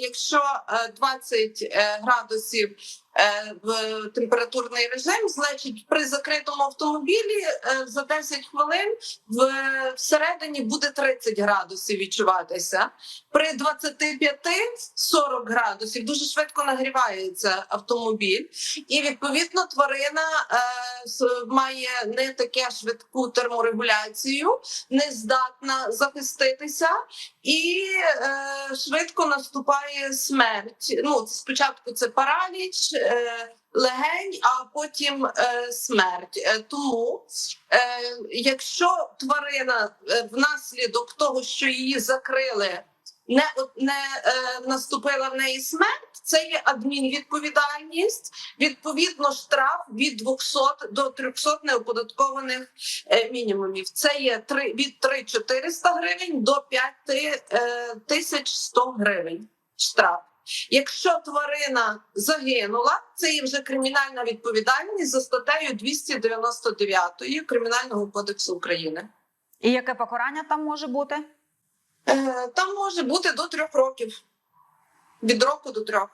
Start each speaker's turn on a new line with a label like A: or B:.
A: Якщо е, 20 е, градусів е, в температурний режим, значить при закритому автомобілі е, за 10 хвилин в всередині буде 30 градусів відчуватися. При 25-40 градусів дуже швидко нагрівається автомобіль, і відповідно тварина е, має не таке швидку терморегуляцію, не здатна захиститися і е, швидко наступає смерть. Ну спочатку це параліч. Е, Легень, а потім е, смерть. Е, тому, якщо тварина внаслідок того, що її закрили, не, не наступила в неї смерть, це є адмінвідповідальність. Відповідно, штраф від 200 до 300 неоподаткованих мінімумів. Це є три від 3 400 гривень до 5 е, тисяч 100 гривень штраф. Якщо тварина загинула, це є вже кримінальна відповідальність за статтею 299 Кримінального кодексу України.
B: І яке покарання там може бути?
A: Е, Там може бути до трьох років. Від року до трьох.